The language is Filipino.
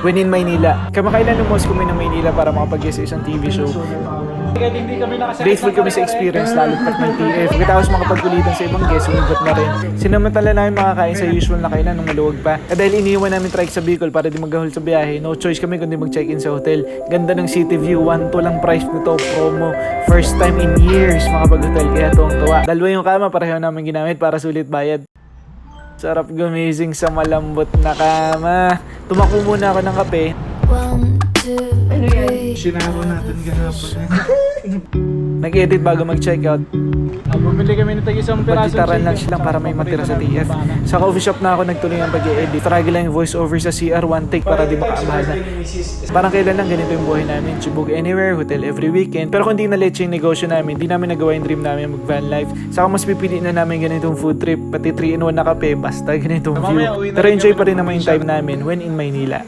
when in Maynila. Kamakailan lumos kami ng Maynila para makapag-guest sa isang TV show. Grateful kami sa experience lalo pat ng TF. Pagkatapos makapagkulitan sa ibang guests, umibot na rin. Sinamantala namin makakain sa usual na kainan nung maluwag pa. At dahil iniwan namin trike sa Bicol para di maghahol sa biyahe, no choice kami kundi mag-check-in sa hotel. Ganda ng city view, 1 to lang price nito, promo. First time in years makapag-hotel, kaya tuwang tuwa. Dalawa yung kama, pareho namin ginamit para sulit bayad. Sarap gumising sa malambot na kama. Tumakbo muna ako ng kape. One, two, three. Sinaro natin ganapon. Nag-edit bago mag-checkout. Ah, Bumili kami ng tag-isang piraso. Magtitaran lunch lang para may matira sa TF. Sa coffee shop na ako nagtuloy ang pag-i-edit. Tragil lang yung voice over sa CR, one take para di makaamala. Parang kailan lang ganito yung buhay namin. Chibog anywhere, hotel every weekend. Pero kung di na leche yung negosyo namin, di namin nagawa yung dream namin mag van life. Saka mas pipili na namin ganitong food trip, pati 3 in 1 na kape, basta ganitong view. Pero enjoy pa rin naman yung time namin when in Maynila.